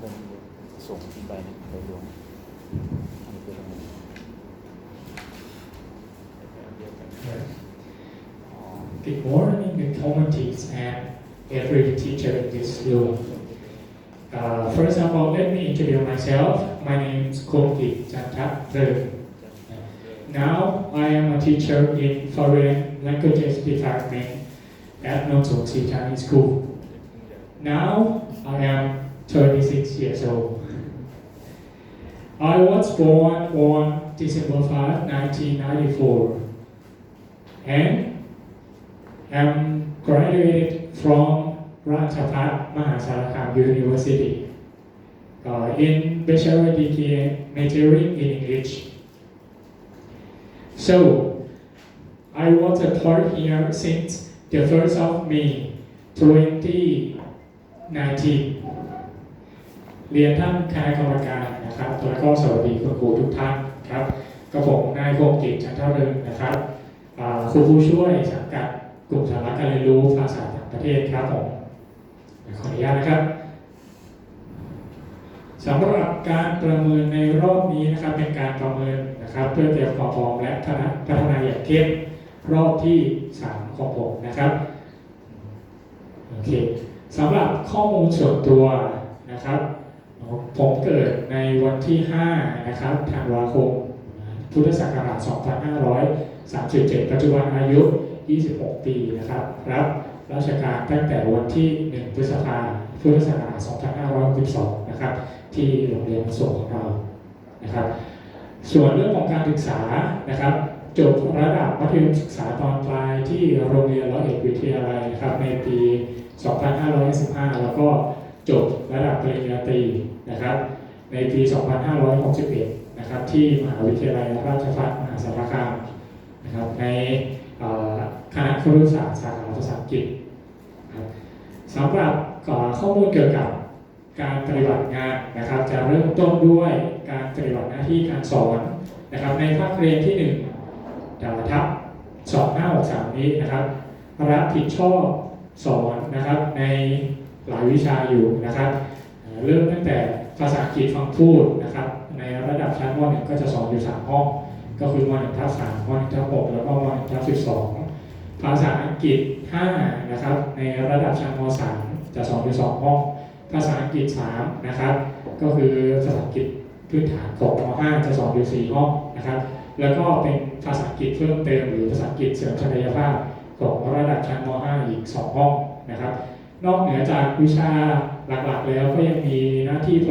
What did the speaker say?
เป็นส่งที่ไปนะโดยรวมอันนี้คือตรงนี้เดียวกันอ๋อ Good morning, good communities, and every teacher in this room. Uh, first of all, let me introduce myself. My name is Koki Chantak Now, I am a teacher in foreign languages department at Nonsong Chinese School. Now, I am 36 years old. I was born on December 5, 1994, and am graduated from Ratchapat Mahasarakham University uh, in bachelor degree majoring in English. So, I was a part here since the 1st of May 2019 เรียนท่านคณะกรรมการนะครับแล้วก็สวัสดีคุณครูทุกท่านครับกระผมนายพงกิจจันทเริงนะครับครูผู้ช่วยสังกัดกลุ่มสาระการเรียนรู้ภาษาต่างประเทศครับผมขออนุญาตนะครับสำหรับการประเมินในรอบนี้นะครับเป็นการประเมินนะครับ เพื่อเตรียมความพร้อมและพันพัฒนาอย่างเข้มรอบที่ 3 ของผมนะครับโอเคสำหรับข้อมูลส่วนตัวนะครับ ผมเกิดในวันที่ 5 นะครับธันวาคม พุทธศักราช 2537 ปัจจุบันอายุ 26 ปีนะครับ รับราชการตั้งแต่วันที่ 1 พฤษภาพุทธศักราช 2562 นะครับ ที่โรงเรียนส่งของเรานะครับ ส่วนเรื่องของการศึกษานะครับจบระดับมัธยมศึกษาตอนปลายที่โรงเรียนร้อยเอกวิทยาลัยนะครับในปี 2515 แล้วก็ จบระดับปริญญาตรีนะครับ ในปี 2561 นะครับที่มหาวิทยาลัยราชภัฏมหาสารคามนะครับในคณะครุศาสตร์สาขาภาษาอังกฤษนะครับสำหรับข้อมูลเกี่ยวกับการปฏิบัติงานนะครับ จะเริ่มต้นด้วยการปฏิบัติหน้าที่การสอนนะครับในภาคเรียนที่1ดาวทับ2563 นี้นะครับรับผิดชอบสอนนะครับใน หลายวิชาอยู่นะครับเริ่มตั้งแต่ภาษาอังกฤษฟังพูดนะครับ ในระดับชั้นม .1 ก็จะสอนอยู่ 3 ห้อง ก็คือม .1 ทับ3ม .1 ทับ6แล้วก็ม .1 ทับ12 ภาษาอังกฤษ 5 นะครับ ในระดับชั้นม .3 จะสอนอยู่ 2 ห้อง ภาษาอังกฤษ 3 นะครับ ก็คือภาษาอังกฤษพื้นฐานของม .5 จะสอนอยู่ 4 ห้องนะครับ แล้วก็เป็นภาษาอังกฤษเพิ่มเติมหรือภาษาอังกฤษเสริมศักยภาพของระดับชั้นม .5 อีก 2 ห้องนะครับ นอกเหนือจากวิชาหลักๆแล้วก็ยังมีหน้าที่พล